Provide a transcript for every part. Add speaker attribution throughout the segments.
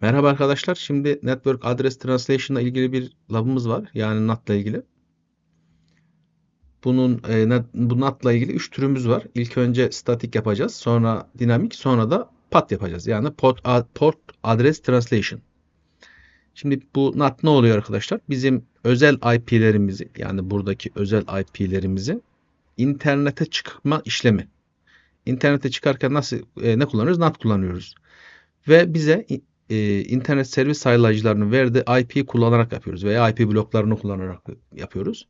Speaker 1: Merhaba arkadaşlar. Şimdi Network Address Translation ile ilgili bir labımız var. Yani NAT ile ilgili. Bunun e, NAT, bu NAT ile ilgili 3 türümüz var. İlk önce statik yapacağız. Sonra dinamik. Sonra da PAT yapacağız. Yani Port, a- Port Address Translation. Şimdi bu NAT ne oluyor arkadaşlar? Bizim özel IP'lerimizi yani buradaki özel IP'lerimizi internete çıkma işlemi. İnternete çıkarken nasıl e, ne kullanıyoruz? NAT kullanıyoruz. Ve bize e, internet servis sağlayıcılarının verdiği IP'yi kullanarak yapıyoruz veya IP bloklarını kullanarak yapıyoruz.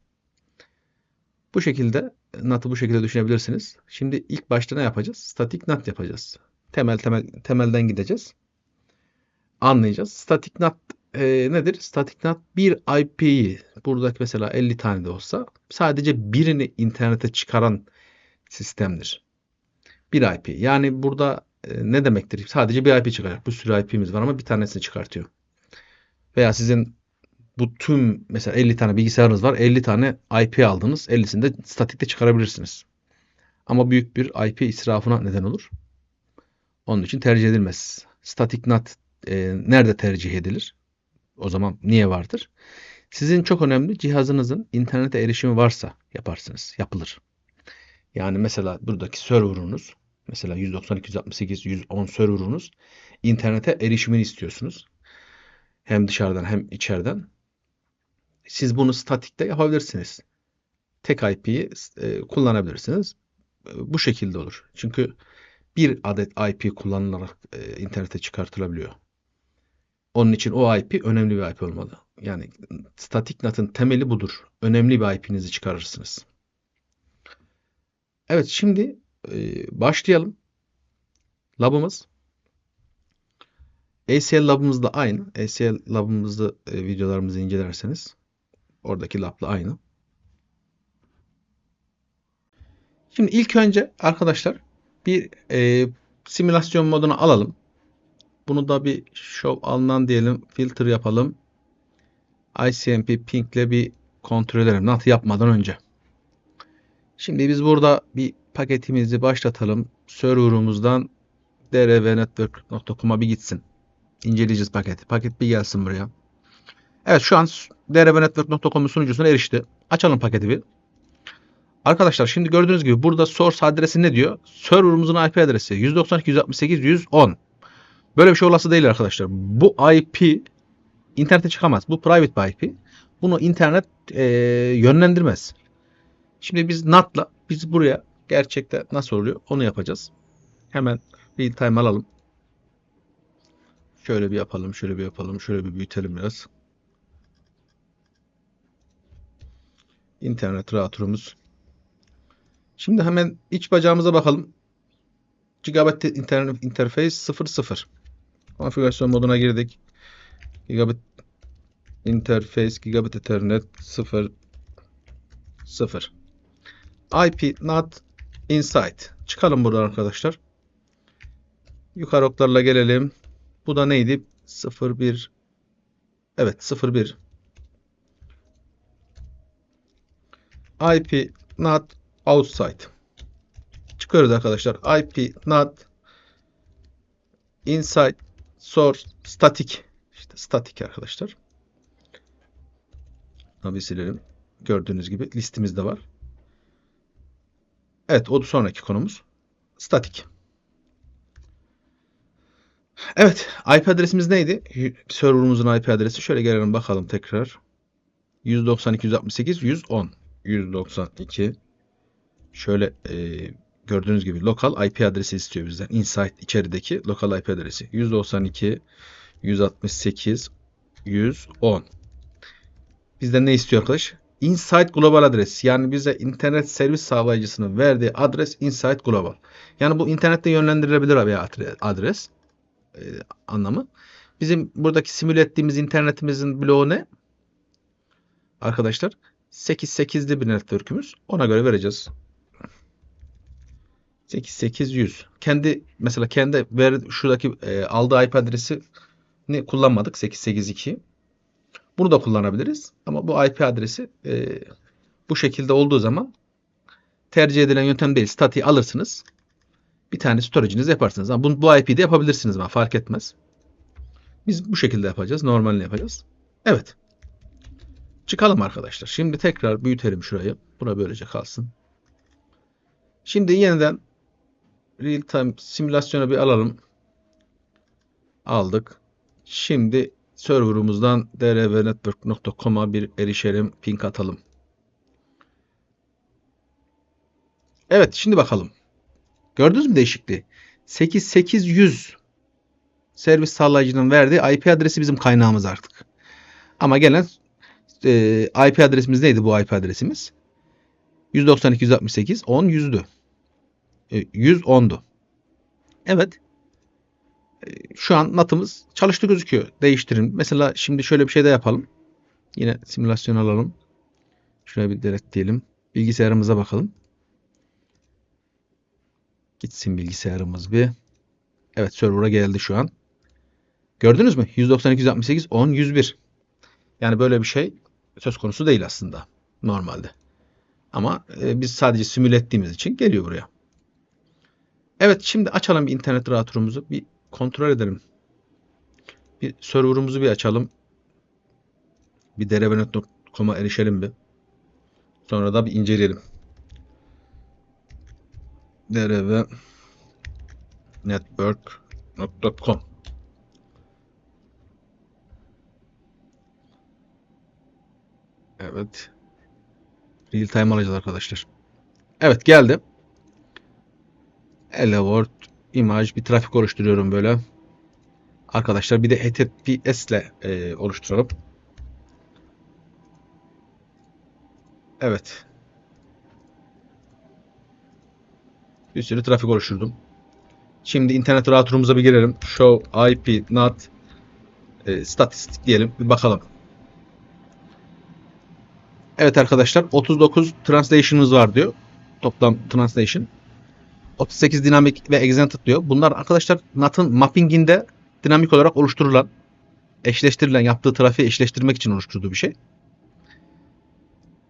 Speaker 1: Bu şekilde NAT'ı bu şekilde düşünebilirsiniz. Şimdi ilk başta ne yapacağız? Statik NAT yapacağız. Temel temel temelden gideceğiz. Anlayacağız. Statik NAT e, nedir? Statik NAT bir IP'yi buradaki mesela 50 tane de olsa sadece birini internete çıkaran sistemdir. Bir IP. Yani burada e, ne demektir? Sadece bir IP çıkacak. Bir sürü IP'miz var ama bir tanesini çıkartıyor. Veya sizin bu tüm mesela 50 tane bilgisayarınız var. 50 tane IP aldınız. 50'sini de statikte çıkarabilirsiniz. Ama büyük bir IP israfına neden olur. Onun için tercih edilmez. Static NAT e, nerede tercih edilir? O zaman niye vardır? Sizin çok önemli cihazınızın internete erişimi varsa yaparsınız. Yapılır. Yani mesela buradaki server'unuz mesela 192.168.110 server'unuz internete erişimini istiyorsunuz. Hem dışarıdan hem içeriden. Siz bunu statikte yapabilirsiniz. Tek IP'yi e, kullanabilirsiniz. E, bu şekilde olur. Çünkü bir adet IP kullanılarak e, internete çıkartılabiliyor. Onun için o IP önemli bir IP olmalı. Yani statik NAT'ın temeli budur. Önemli bir IP'nizi çıkarırsınız. Evet şimdi e, başlayalım. Labımız. ACL labımız da aynı. ACL labımızda e, videolarımızı incelerseniz oradaki labla aynı. Şimdi ilk önce arkadaşlar bir e, simülasyon moduna alalım. Bunu da bir show alınan diyelim. Filter yapalım. ICMP ping ile bir kontrol edelim. NAT yapmadan önce. Şimdi biz burada bir paketimizi başlatalım. Server'ımızdan drvnetwork.com'a bir gitsin. İnceleyeceğiz paketi. Paket bir gelsin buraya. Evet şu an drvnetwork.com'un sunucusuna erişti. Açalım paketi bir. Arkadaşlar şimdi gördüğünüz gibi burada source adresi ne diyor? Server'ımızın IP adresi 192.168.110. Böyle bir şey olası değil arkadaşlar. Bu IP internete çıkamaz. Bu private bir IP. Bunu internet e, yönlendirmez. Şimdi biz NAT'la biz buraya gerçekte nasıl oluyor onu yapacağız. Hemen real time alalım. Şöyle bir yapalım, şöyle bir yapalım, şöyle bir büyütelim biraz. İnternet router'ımız. Şimdi hemen iç bacağımıza bakalım. Gigabit internet interface 00. Konfigürasyon moduna girdik. Gigabit interface gigabit ethernet 0 0. IP not inside. Çıkalım buradan arkadaşlar. Yukarı oklarla gelelim. Bu da neydi? 01 Evet 01 IP not outside. Çıkıyoruz arkadaşlar. IP not inside source static. İşte static arkadaşlar. Tabii silelim. Gördüğünüz gibi listemizde var. Evet, o sonraki konumuz statik. Evet, IP adresimiz neydi? Server'ımızın IP adresi şöyle gelelim bakalım tekrar. 192.168.110 192 şöyle e, gördüğünüz gibi lokal IP adresi istiyor bizden. Inside içerideki lokal IP adresi. 192 168 110 Bizden ne istiyor arkadaş? Inside Global adres. Yani bize internet servis sağlayıcısının verdiği adres Inside Global. Yani bu internette yönlendirilebilir bir adres e, anlamı. Bizim buradaki simüle ettiğimiz internetimizin bloğu ne? Arkadaşlar 8.8'li bir network'ümüz. Ona göre vereceğiz. 8800. Kendi mesela kendi ver, şuradaki e, aldığı IP adresini kullanmadık. 882. Bunu da kullanabiliriz. Ama bu IP adresi e, bu şekilde olduğu zaman tercih edilen yöntem değil. Statiği alırsınız. Bir tane storage'inizi yaparsınız. Ama bu, bu IP'de yapabilirsiniz ama fark etmez. Biz bu şekilde yapacağız. Normalini yapacağız. Evet. Çıkalım arkadaşlar. Şimdi tekrar büyütelim şurayı. Buna böylece kalsın. Şimdi yeniden real time simülasyona bir alalım. Aldık. Şimdi serverımızdan drvnetwork.com'a bir erişelim. Ping atalım. Evet şimdi bakalım. Gördünüz mü değişikliği? 8800 servis sağlayıcının verdiği IP adresi bizim kaynağımız artık. Ama gelen e, IP adresimiz neydi bu IP adresimiz? 192 168 10 100'dü. E, 110'du. Evet. Şu an NAT'ımız çalıştı gözüküyor. Değiştirin. Mesela şimdi şöyle bir şey de yapalım. Yine simülasyon alalım. Şuraya bir delete diyelim. Bilgisayarımıza bakalım. Gitsin bilgisayarımız bir. Evet server'a geldi şu an. Gördünüz mü? 192 168 10 101. Yani böyle bir şey söz konusu değil aslında normalde. Ama e, biz sadece simüle ettiğimiz için geliyor buraya. Evet şimdi açalım bir internet router'umuzu. Bir kontrol edelim. Bir server'ımızı bir açalım. Bir derebenet.com'a erişelim bir. Sonra da bir inceleyelim. derebenetwork.com Evet. Real time alacağız arkadaşlar. Evet geldi. Elevort imaj bir trafik oluşturuyorum böyle. Arkadaşlar bir de HTTPS ile e, oluşturalım. Evet. Bir sürü trafik oluşturdum. Şimdi internet router'umuza bir girelim. Show IP NAT e, statistik diyelim. Bir bakalım. Evet arkadaşlar 39 translation'ımız var diyor. Toplam translation. 38 dinamik ve exented diyor. Bunlar arkadaşlar NAT'ın mapping'inde dinamik olarak oluşturulan, eşleştirilen, yaptığı trafiği eşleştirmek için oluşturduğu bir şey.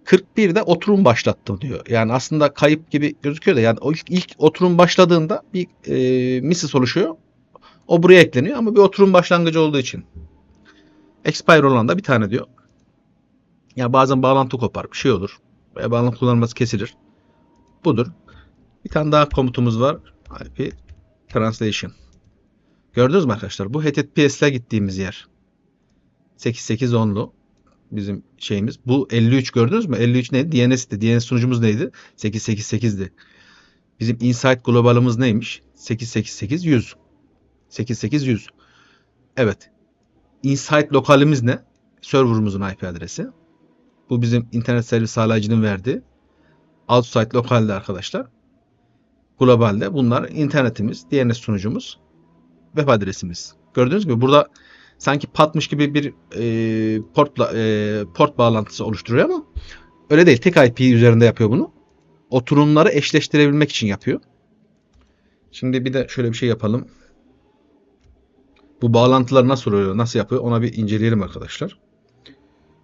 Speaker 1: 41 de oturum başlattım diyor. Yani aslında kayıp gibi gözüküyor da yani ilk, ilk oturum başladığında bir e, misis oluşuyor. O buraya ekleniyor ama bir oturum başlangıcı olduğu için. Expire olan da bir tane diyor. Ya bazen bağlantı kopar, bir şey olur. Veya bağlantı kullanılması kesilir. Budur. Bir tane daha komutumuz var. IP translation. Gördünüz mü arkadaşlar? Bu HTTPS'le gittiğimiz yer. 8810'lu bizim şeyimiz. Bu 53 gördünüz mü? 53 neydi? DNS'ti. DNS sunucumuz neydi? 888'di. Bizim Insight globalımız neymiş? 888 100. 88100. Evet. Insight lokalimiz ne? Server'ımızın IP adresi. Bu bizim internet servis sağlayıcının verdiği. Outside lokalde arkadaşlar. Globalde bunlar internetimiz, DNS sunucumuz, web adresimiz. Gördünüz mü? Burada sanki patmış gibi bir e, portla e, port bağlantısı oluşturuyor ama öyle değil. Tek IP üzerinde yapıyor bunu. Oturumları eşleştirebilmek için yapıyor. Şimdi bir de şöyle bir şey yapalım. Bu bağlantılar nasıl oluyor, nasıl yapıyor ona bir inceleyelim arkadaşlar.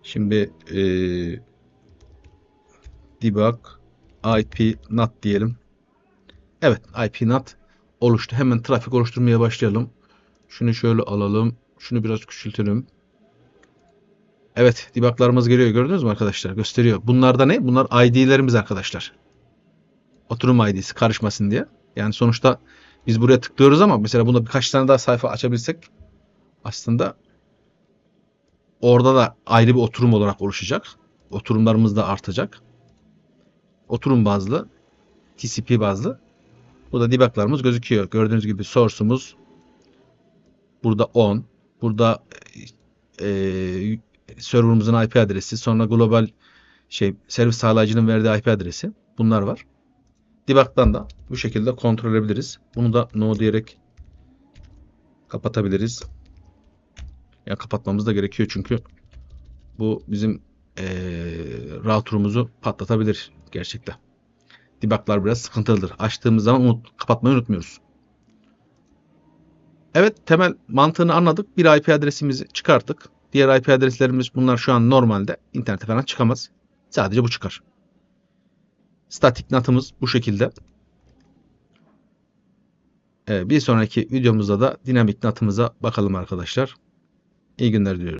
Speaker 1: Şimdi e, debug IP NAT diyelim. Evet IP NAT oluştu. Hemen trafik oluşturmaya başlayalım. Şunu şöyle alalım. Şunu biraz küçültelim. Evet debuglarımız geliyor. Gördünüz mü arkadaşlar? Gösteriyor. Bunlar da ne? Bunlar ID'lerimiz arkadaşlar. Oturum ID'si karışmasın diye. Yani sonuçta biz buraya tıklıyoruz ama mesela bunda birkaç tane daha sayfa açabilsek aslında orada da ayrı bir oturum olarak oluşacak. Oturumlarımız da artacak. Oturum bazlı, TCP bazlı. Burada debuglarımız gözüküyor. Gördüğünüz gibi source'umuz burada 10. Burada e, server'ımızın IP adresi, sonra global şey servis sağlayıcının verdiği IP adresi. Bunlar var. Debug'dan da bu şekilde kontrol edebiliriz. Bunu da no diyerek kapatabiliriz. Yani kapatmamız da gerekiyor çünkü bu bizim e, router'umuzu patlatabilir gerçekten. Debug'lar biraz sıkıntılıdır. Açtığımız zaman unut, kapatmayı unutmuyoruz. Evet temel mantığını anladık. Bir IP adresimizi çıkarttık. Diğer IP adreslerimiz bunlar şu an normalde. internete falan çıkamaz. Sadece bu çıkar. Statik NAT'ımız bu şekilde. Ee, bir sonraki videomuzda da dinamik NAT'ımıza bakalım arkadaşlar. İyi günler diliyorum.